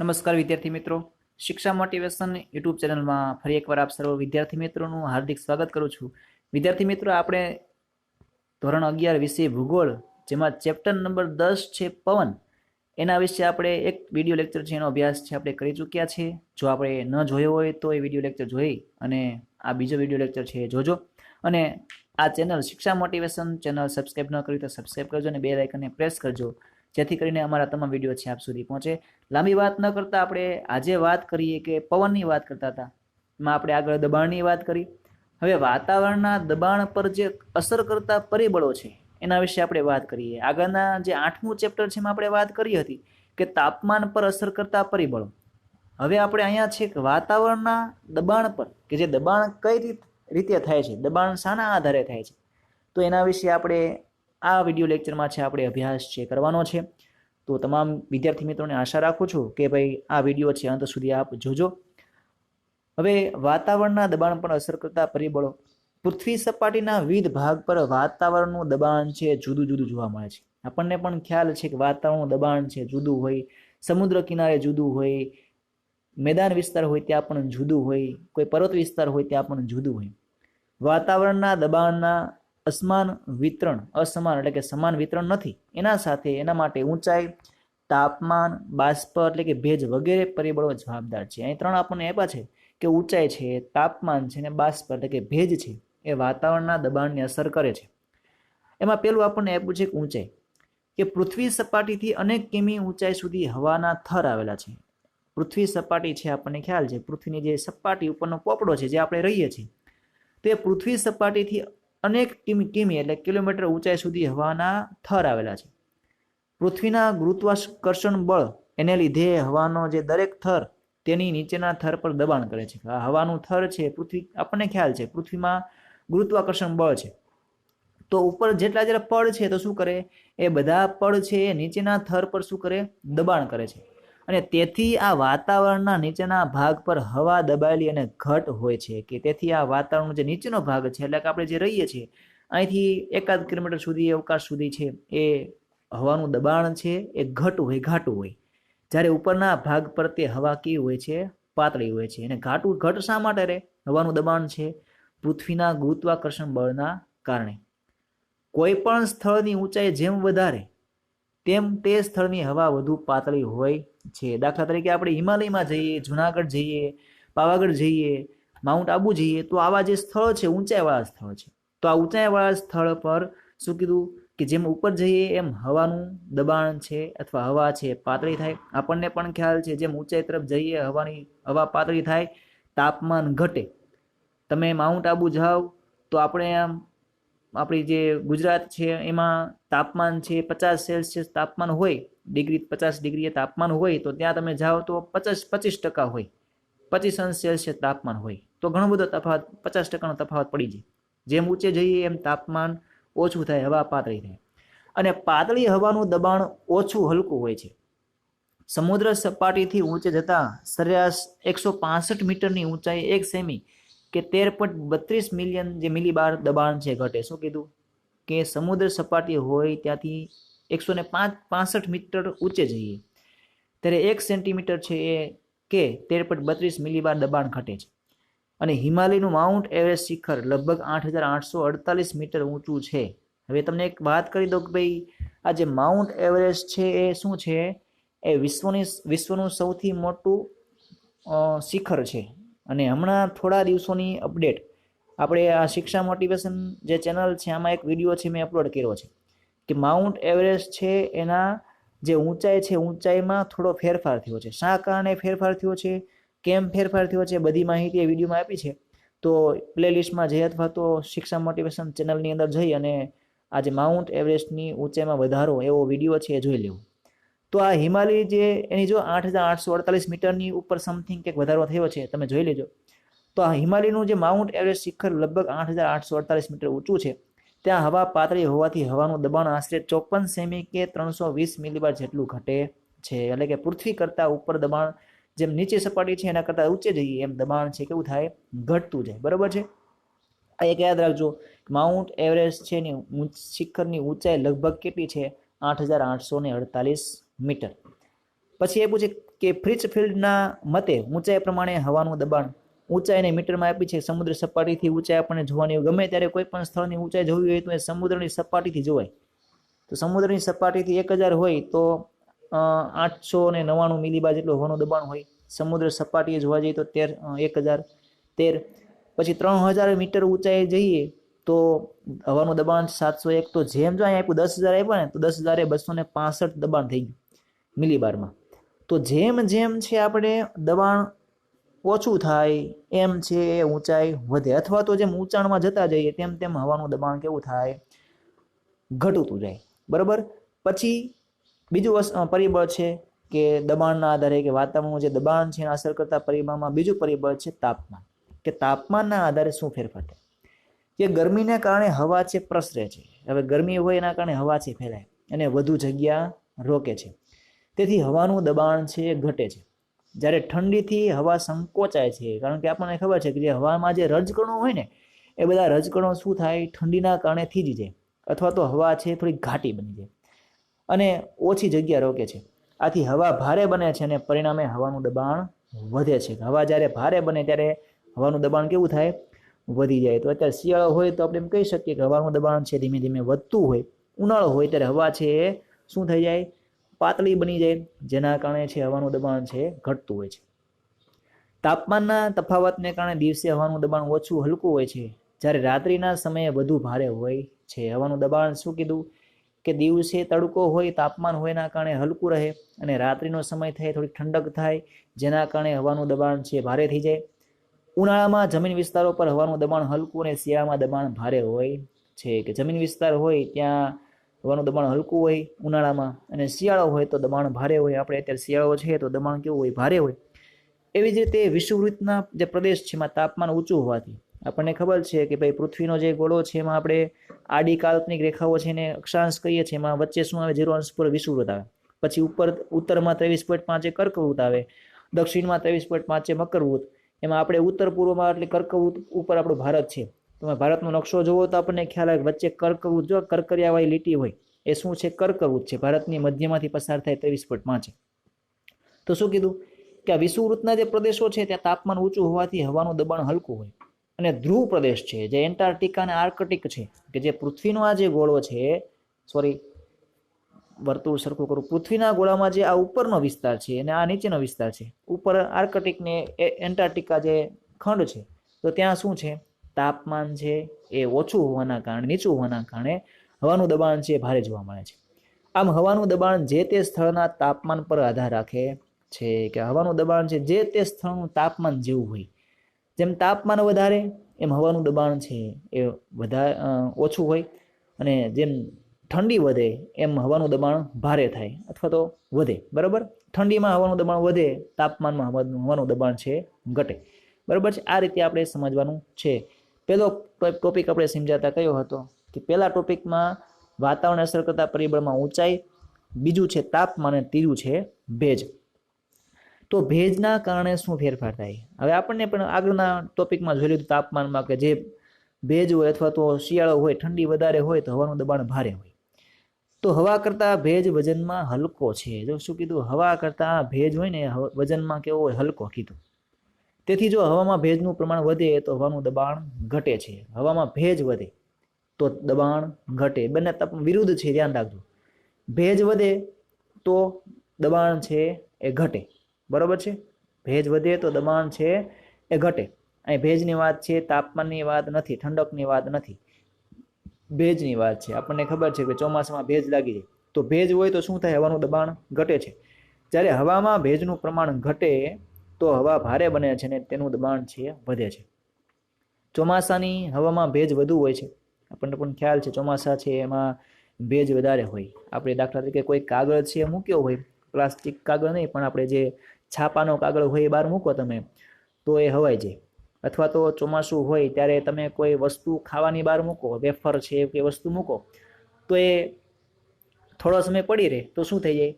નમસ્કાર વિદ્યાર્થી મિત્રો. શિક્ષા મોટિવેશન યુટ્યુબ ચેનલમાં ફરી એકવાર આપ સર્વ વિદ્યાર્થી મિત્રોનું હાર્દિક સ્વાગત કરું છું. વિદ્યાર્થી મિત્રો, આપણે ધોરણ અગિયાર વિશે ભૂગોળ, જેમાં ચેપ્ટર નંબર દસ છે પવન, એના વિશે આપણે એક વીડિયો લેક્ચર છે, એનો અભ્યાસ છે, આપણે કરી ચૂક્યા છે. જો આપણે ન જોયો હોય તો એ વીડિયો લેક્ચર જોઈ અને આ બીજો વીડિયો લેક્ચર છે એ જોજો. અને આ ચેનલ શિક્ષા મોટિવેશન ચેનલ સબસ્ક્રાઈબ ન કરી તો સબસ્ક્રાઈબ કરજો અને બે લાઇકનને પ્રેસ કરજો. જેથી કરીને અમારા તમામ વીડિયો છે આપ સુધી પહોંચે. લાંબી વાત ન કરતા આપણે આજે વાત કરીએ કે પવનની વાત કરતા હતા. એમાં આપણે આગળ દબાણની વાત કરી. હવે વાતાવરણના દબાણ પર જે અસર કરતા પરિબળો છે, એના વિશે આપણે વાત કરીએ. આગળના જે આઠમું ચેપ્ટર છે એમાં આપણે વાત કરી હતી કે તાપમાન પર અસર કરતા પરિબળો. હવે આપણે અહીંયા છે કે વાતાવરણના દબાણ પર, કે જે દબાણ કઈ રીત થાય છે, દબાણ શાના આધારે થાય છે, તો એના વિશે આપણે આ વીડિયો લેક્ચરમાં છે, આપણે અભ્યાસ છે કરવાનો છે. તો તમામ વિદ્યાર્થી મિત્રોને આશા રાખું છું કે ભાઈ આ વીડિયો છે, અંત સુધી આપ જોજો. હવે વાતાવરણના દબાણ પર અસર કરતા પરિબળો. પૃથ્વી સપાટીના વિવિધ ભાગ પર વાતાવરણનું દબાણ છે, જુદું જુદું જોવા મળે છે. આપણને પણ ખ્યાલ છે કે વાતાવરણનું દબાણ છે, જુદું હોય. સમુદ્ર કિનારે જુદું હોય. મેદાન વિસ્તાર હોય ત્યાં પણ જુદું હોય. કોઈ પર્વત વિસ્તાર હોય ત્યાં પણ જુદું હોય. વાતાવરણના દબાણના અસમાન વિતરણ, અસમાન એટલે કે સમાન વિતરણ નથી. એના સાથે એના માટે ઊંચાઈ, તાપમાન, બાષ્પ એટલે કે ભેજ વગેરે પરિબળો જવાબદાર છે. અહીં ત્રણ આપણને આપ્યા છે કે ઊંચાઈ છે, તાપમાન છે અને બાષ્પ એટલે કે ભેજ છે, એ વાતાવરણના દબાણને અસર કરે છે. એમાં પેલું આપણને આપ્યું છે કે ઊંચાઈ, કે પૃથ્વી સપાટીથી અનેક કિમી ઊંચાઈ સુધી હવાના થર આવેલા છે. પૃથ્વી સપાટી છે આપણને ખ્યાલ છે, પૃથ્વીની જે સપાટી ઉપરનો પોપડો છે જે આપણે રહીએ છીએ, તે પૃથ્વી સપાટીથી અનેક કિમી કિમી એટલે કિલોમીટર ઊંચાઈ સુધી હવાના થર આવેલા છે. પૃથ્વીના ગુરુત્વાકર્ષણ બળ એને લીધે હવાનો જે દરેક થર તેની નીચેના થર પર દબાણ કરે છે. આ હવાનું થર છે, પૃથ્વી, આપણને ખ્યાલ છે, પૃથ્વીમાં ગુરુત્વાકર્ષણ બળ છે. તો ઉપર જેટલા જેટલા પડ છે તો શું કરે? એ બધા પડ છે એ નીચેના થર પર શું કરે? દબાણ કરે છે. અને તેથી આ વાતાવરણના નીચેના ભાગ પર હવા દબાયેલી અને ઘટ હોય છે કે તેથી આ વાતાવરણનો જે નીચેનો ભાગ છે, એટલે કે આપણે જે રહીએ છીએ, અહીંથી એકાદ કિલોમીટર સુધી, અવકાશ સુધી છે, એ હવાનું દબાણ છે, એ ઘટ હોય, ઘાટું હોય. જ્યારે ઉપરના ભાગ પર તે હવા કેવી હોય છે, પાતળી હોય છે. અને ઘાટું ઘટ શા માટે રહે? હવાનું દબાણ છે પૃથ્વીના ગુરુત્વાકર્ષણ બળના કારણે. કોઈ પણ સ્થળની ઊંચાઈ જેમ વધારે, તેમ તે સ્થળની હવા વધુ પાતળી હોય છે. દાખલા તરીકે આપણે હિમાલયમાં જઈએ, જુનાગઢ જઈએ, પાવાગઢ જઈએ, માઉન્ટ આબુ જઈએ, તો આવા જે સ્થળો છે, ઊંચાઈવાળા સ્થળો છે. તો આ ઊંચાઈવાળા સ્થળ પર શું કીધું? કે જેમ ઉપર જઈએ એમ હવાનું દબાણ છે અથવા હવા છે, પાતળી થાય. આપણને પણ ખ્યાલ છે, જેમ ઊંચાઈ તરફ જઈએ, હવાની, હવા પાતળી થાય, તાપમાન ઘટે. તમે માઉન્ટ આબુ જાઓ, તો આપણે આમ, આપણી જે ગુજરાત છે, એમાં તાપમાન છે, પચાસ સેલ્સિયસ તાપમાન હોય. ડિગ્રી પચાસ ડિગ્રી તાપમાન હોય તો ત્યાં તમે જાઓ તો પચાસ પચીસ ટકા હોય. પચીસ અંશ સેલ્સિયસ તાપમાન હોય. તો ઘણો બધો તફાવત, પચાસ ટકાનો તફાવત પડી જાય. જેમ ઊંચે જઈએ એમ તાપમાન ઓછું થાય, હવા પાતળી થાય અને પાતળી હવાનું દબાણ ઓછું હલકું હોય છે. સમુદ્ર સપાટીથી ઊંચે જતા સરેરાશ એકસો પાસઠ મીટરની ઊંચાઈ એક સેમી કે તેર પોઈન્ટ બત્રીસ મિલિયન જે મિલીબાર દબાણ છે ઘટે. શું કીધું? કે સમુદ્ર સપાટી હોય ત્યાંથી એકસો ને પાંચ, પાસઠ મીટર ઊંચે જઈએ. ત્યારે એક સેન્ટીમીટર છે એ કે તેર પોઈન્ટ બત્રીસ મિલીબાર દબાણ ઘટે છે. અને હિમાલયનું માઉન્ટ એવરેસ્ટ શિખર લગભગ આઠ હજાર આઠસો અડતાલીસ મીટર ઊંચું છે. હવે તમને એક વાત કરી દઉં કે ભાઈ, આ જે માઉન્ટ એવરેસ્ટ છે એ શું છે? એ વિશ્વની વિશ્વનું સૌથી મોટું શિખર છે. અને હમણાં થોડા દિવસોની અપડેટ. આપણે આ શિક્ષા મોટિવેશન જે ચેનલ છે, આમાં એક વીડિયો છે, મેં અપલોડ કર્યો છે. કે માઉન્ટ એવરેસ્ટ છે એના જે ઊંચાઈ છે, ઊંચાઈમાં થોડો ફેરફાર થયો છે. શા કારણે ફેરફાર થયો છે? કેમ ફેરફાર થયો છે? બધી માહિતી એ વિડીયોમાં આપી છે. તો પ્લેલિસ્ટમાં જઈ અથવા તો શિક્ષા મોટિવેશન ચેનલની અંદર જઈ અને આ જે માઉન્ટ એવરેસ્ટની ઊંચાઈમાં વધારો એવો વીડિયો છે એ જોઈ લેવો. તો આ હિમાલય જે એની જો આઠ હજાર આઠસો અડતાલીસ મીટરની ઉપર સમથિંગ કંઈક વધારો થયો છે, તમે જોઈ લેજો. તો આ હિમાલયનું જે માઉન્ટ એવરેસ્ટ શિખર લગભગ આઠ હજાર આઠસો અડતાલીસ મીટર ઊંચું છે. ત્યાં હવા પાતળી હોવાથી હવાનું દબાણ આશરે ચોપન સેમી કે ત્રણસો વીસ મિલીબાર જેટલું ઘટે છે. એટલે કે પૃથ્વી કરતાં ઉપર દબાણ જેમ નીચે સપાટી છે, એના કરતાં ઊંચે જઈએ એમ દબાણ છે કેવું થાય? ઘટતું જાય. બરાબર છે? આ એક યાદ રાખજો માઉન્ટ એવરેસ્ટ છે એની શિખરની ઊંચાઈ લગભગ કેટલી છે? આઠ હજાર આઠસો ને અડતાલીસ મીટર. પછી એ પૂછે કે ફ્રિચફિલ્ડના મતે ઊંચાઈ પ્રમાણે હવાનું દબાણ ઊંચાઈને મીટરમાં આપી છે સમુદ્ર સપાટીથી ઊંચાઈ આપણને જોવાની. ગમે ત્યારે કોઈ પણ સ્થળની ઊંચાઈ જોવી હોય તો એ સમુદ્રની સપાટીથી જોવાય. તો સમુદ્રની સપાટીથી એક હજાર હોય તો આઠસો ને નવ્વાણું મિલીબાર જેટલું હવાનું દબાણ હોય. સમુદ્ર સપાટીએ જોવા જઈએ તો તેર એક હજાર તેર. પછી ત્રણ હજાર મીટર ઊંચાઈએ જઈએ તો હવાનું દબાણ સાતસો એક. તો જેમ જો અહીંયા આપ્યું દસ હજાર આપ્યા ને, તો દસ હજારે બસો ને પાસઠ દબાણ થઈ ગયું મિલીબારમાં. તો જેમ જેમ છે આપણે દબાણ ઓછું થાય, એમ છે, એ ઊંચાઈ વધે. અથવા તો જેમ ઊંચાણમાં જતા જઈએ, તેમ તેમ હવાનું દબાણ કેવું થાય? ઘટતું જાય. બરાબર? પછી બીજું વસ્તુ પરિબળ છે કે દબાણના આધારે કે વાતાવરણનું જે દબાણ છે એને અસર કરતા પરિબળમાં બીજું પરિબળ છે તાપમાન. કે તાપમાનના આધારે શું ફેરફાર થાય? કે ગરમીને કારણે હવા છે પ્રસરે છે. હવે ગરમી હોય એના કારણે હવા છે ફેલાય અને વધુ જગ્યા રોકે છે. તેથી હવાનું દબાણ છે એ ઘટે છે. જ્યારે ઠંડીથી હવા સંકોચાય છે, કારણ કે આપણને ખબર છે કે જે હવામાં જે રજકણો હોય ને, એ બધા રજકણો શું થાય? ઠંડીના કારણે થીજી જાય અથવા તો હવા છે થોડી ઘાટી બની જાય. અને ઓછી જગ્યા રોકે છે. આથી હવા ભારે બને છે અને પરિણામે હવાનું દબાણ વધે છે. હવા જ્યારે ભારે બને ત્યારે હવાનું દબાણ કેવું થાય? વધી જાય. તો અત્યારે શિયાળો હોય તો આપણે એમ કહી શકીએ કે હવાનું દબાણ છે ધીમે ધીમે વધતું હોય. ઉનાળો હોય ત્યારે હવા છે એ શું થઈ જાય? પાતળી બની જાય, જેના કારણે છે હવાનું દબાણ છે ઘટતું હોય છે. તાપમાનના તફાવતને કારણે દિવસે હવાનું દબાણ ઓછું હલકું હોય છે. જ્યારે રાત્રિના સમયે વધુ ભારે હોય છે. હવાનું દબાણ શું કીધું? કે દિવસે તડકો હોય, તાપમાન હોય એના કારણે હલકું રહે અને રાત્રિનો સમય થાય, થોડીક ઠંડક થાય, જેના કારણે હવાનું દબાણ છે ભારે થઈ જાય. ઉનાળામાં જમીન વિસ્તારો પર હવાનું દબાણ હલકું અને શિયાળામાં દબાણ ભારે હોય છે. કે જમીન વિસ્તાર હોય, ત્યાં હવાનું દબાણ હલકું હોય ઉનાળામાં અને શિયાળો હોય તો દબાણ ભારે હોય. આપણે અત્યારે શિયાળો છે તો દબાણ કેવું હોય? ભારે હોય. એવી જ રીતે વિષુવવૃત્તના જે પ્રદેશ છે, એમાં તાપમાન ઊંચું હોવાથી. આપણને ખબર છે કે ભાઈ પૃથ્વીનો જે ગોળો છે, એમાં આપણે આડી કાલ્પનિક રેખાઓ છે એને અક્ષાંશ કહીએ છીએ, એમાં વચ્ચે શું આવે? ઝીરો અંશ પર વિષુવવૃત્ત આવે. પછી ઉપર, ઉત્તરમાં ત્રેવીસ પોઈન્ટ પાંચે કર્કવૃત્ત આવે. દક્ષિણમાં ત્રેવીસ પોઈન્ટ પાંચે મકરવૃત્ત. એમાં આપણે ઉત્તર પૂર્વમાં એટલે કર્કવૃત્ત ઉપર આપણું ભારત છે. તમે ભારતનો નકશો જોવો તો આપણને ખ્યાલ આવે વચ્ચે કર્કવૃત, જો કરકરિયાવાળી લીટી હોય, એ શું છે? કર્કવૃત છે. ભારતની મધ્યમાંથી પસાર થાય ત્રેવીસ પોઈન્ટ પાંચે. તો શું કીધું? કે આ વિષુવૃતના જે પ્રદેશો છે, ત્યાં તાપમાન ઊંચું હોવાથી હવાનું દબાણ હલકું હોય. અને ધ્રુવ પ્રદેશ છે, જે એન્ટાર્કટિકા અને આર્કટિક છે, કે જે પૃથ્વીનો આ જે ગોળો છે, સોરી, વર્તુળ સરખું કરું, પૃથ્વીના ગોળામાં જે આ ઉપરનો વિસ્તાર છે અને આ નીચેનો વિસ્તાર છે, ઉપર આર્કટિક ને એન્ટાર્કટિકા જે ખંડ છે, તો ત્યાં શું છે? તાપમાન છે એ ઓછું હોવાના કારણે, નીચું હોવાના કારણે હવાનું દબાણ છે એ ભારે જોવા મળે છે. આમ હવાનું દબાણ જે તે સ્થળના તાપમાન પર આધાર રાખે છે કે હવાનું દબાણ છે જે તે સ્થળનું તાપમાન જેવું હોય. જેમ તાપમાન વધારે, એમ હવાનું દબાણ છે એ વધારે ઓછું હોય અને જેમ ઠંડી વધે, એમ હવાનું દબાણ ભારે થાય અથવા તો વધે. બરાબર? ઠંડીમાં હવાનું દબાણ વધે, તાપમાનમાં હવાનું દબાણ છે ઘટે. બરાબર છે? આ રીતે આપણે સમજવાનું છે. પહેલો ટોપિક આપણે સમજાતા કયો હતો? કે પહેલા ટોપિકમાં વાતાવરણ અસર કરતા પરિબળમાં ઊંચાઈ, બીજું છે તાપમાન અને ત્રીજું છે ભેજ. તો ભેજના કારણે શું ફેરફાર થાય? હવે આપણને પણ આગળના ટોપિકમાં જોઈ લીધું તાપમાનમાં કે જે ભેજ હોય અથવા તો શિયાળો હોય, ઠંડી વધારે હોય તો હવાનું દબાણ ભારે હોય. તો હવા કરતાં ભેજ વજનમાં હલકો છે. જો શું કીધું? હવા કરતાં ભેજ હોય ને વજનમાં કેવો હોય? હલકો કીધું. તેથી જો હવામાં ભેજનું પ્રમાણ વધે તો હવાનું દબાણ ઘટે છે. હવામાં ભેજ વધે તો દબાણ ઘટે. બંને તપ વિરુદ્ધ છે, ધ્યાન રાખજો. ભેજ વધે તો દબાણ છે, એ ઘટે. બરાબર છે? ભેજ વધે તો દબાણ છે, એ ઘટે. અહીં ભેજની વાત છે, તાપમાનની વાત નથી, ઠંડકની વાત નથી. ભેજની વાત છે. આપણને ખબર છે કે ચોમાસામાં ભેજ લાગી જાય. તો ભેજ હોય તો શું થાય? હવાનું દબાણ ઘટે છે. જ્યારે હવામાં ભેજનું પ્રમાણ ઘટે તો હવા ભારે બને છે અને તેનું દબાણ છે, વધે છે. ચોમાસાની હવામાં ભેજ વધુ હોય છે. આપણને પણ ખ્યાલ છે ચોમાસા છે એમાં ભેજ વધારે હોય. આપણે દાખલા તરીકે કોઈ કાગળ છે મૂક્યો હોય, પ્લાસ્ટિક કાગળ નહીં, પણ આપણે જે છાપાનો કાગળ હોય એ બહાર મૂકો તમે, તો એ હવાઈ જાય. અથવા તો ચોમાસું હોય ત્યારે તમે કોઈ વસ્તુ ખાવાની બહાર મૂકો, વેફર છે કે વસ્તુ મૂકો, તો એ થોડો સમય પડી રહે તો શું થઈ જાય?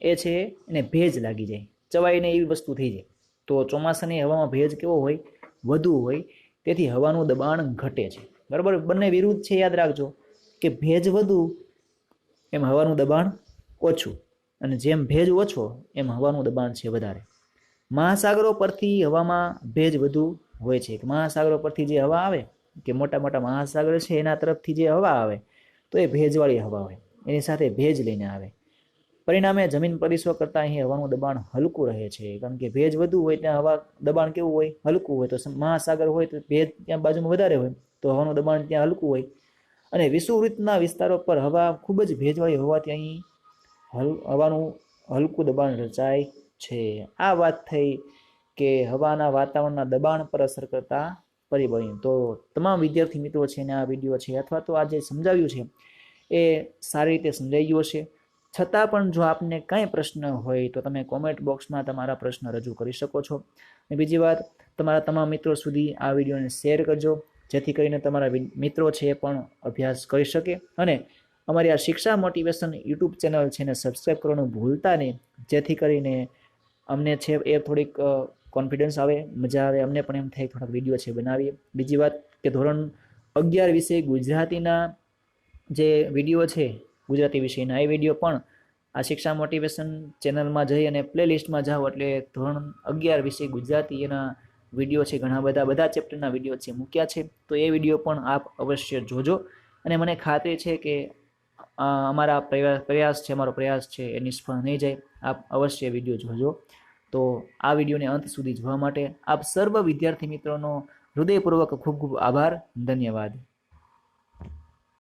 એ છે એને ભેજ લાગી જાય. ચવાઈને એવી વસ્તુ થઈ જાય. તો ચોમાસાની હવામાં ભેજ કેવો હોય? વધુ હોય. તેથી હવાનું દબાણ ઘટે છે. બરાબર? બંને વિરુદ્ધ છે, યાદ રાખજો. કે ભેજ વધુ, એમ હવાનું દબાણ ઓછું. અને જેમ ભેજ ઓછો, એમ હવાનું દબાણ છે વધારે. મહાસાગરો પરથી હવામાં ભેજ વધુ હોય છે. મહાસાગરો પરથી જે હવા આવે, કે મોટા મોટા મહાસાગર છે એના તરફથી જે હવા આવે, તો એ ભેજવાળી હવા હોય. એની સાથે ભેજ લઈને આવે. પરિણામે જમીન પરિસરો કરતાં અહીં હવાનું દબાણ હલકું રહે છે. કારણ કે ભેજ વધુ હોય ત્યાં હવા દબાણ કેવું હોય? હલકું હોય. તો મહાસાગર હોય તો ભેજ ત્યાં બાજુમાં વધારે હોય. તો હવાનું દબાણ ત્યાં હલકું હોય. અને વિષુવૃત્તના વિસ્તારો પર હવા ખૂબ જ ભેજવાળી હોવાથી અહીં હલ, હવાનું હલકું દબાણ રચાય છે. આ વાત થઈ કે હવાના વાતાવરણના દબાણ પર અસર કરતા પરિબળો તો તમામ વિદ્યાર્થી મિત્રો છે ને આ વીડિયો છે અથવા તો આ જે સમજાવ્યું છે એ સારી રીતે સમજાઈ ગયો છે છતાં પણ જો આપને કાંઈ પ્રશ્ન હોય તો તમે કોમેન્ટ બોક્સમાં તમારા પ્રશ્ન રજૂ કરી શકો છો. અને બીજી વાત, તમારા તમામ મિત્રો સુધી આ વિડીયોને શેર કરજો, જેથી કરીને તમારા મિત્રો છે એ પણ અભ્યાસ કરી શકે. અને અમારી આ શિક્ષા મોટિવેશન યુટ્યુબ ચેનલ છે એને સબસ્ક્રાઈબ કરવાનું ભૂલતા નહીં, જેથી કરીને અમને છે એ થોડીક કોન્ફિડન્સ આવે, મજા આવે, અમને પણ એમ થાય થોડાક વીડિયો છે બનાવીએ. બીજી વાત કે ધોરણ અગિયાર વિશે ગુજરાતીના જે વીડિયો છે ગુજરાતી વિષયના એ વીડિયો પણ આ શિક્ષા મોટિવેશન ચેનલમાં જઈ અને પ્લેલિસ્ટમાં જાઓ એટલે ધોરણ અગિયાર વિશે ગુજરાતી એના વીડિયો છે, ઘણા બધા બધા ચેપ્ટરના વીડિયો છે, મૂક્યા છે. તો એ વીડિયો પણ આપ અવશ્ય જોજો. અને મને ખાતરી છે કે અમારા પ્રયાસ છે, અમારો પ્રયાસ છે એ નિષ્ફળ નહીં જાય. આપ અવશ્ય વીડિયો જોજો. તો આ વિડીયોને અંત સુધી જોવા માટે આપ સર્વ વિદ્યાર્થી મિત્રોનો હૃદયપૂર્વક ખૂબ ખૂબ આભાર. ધન્યવાદ.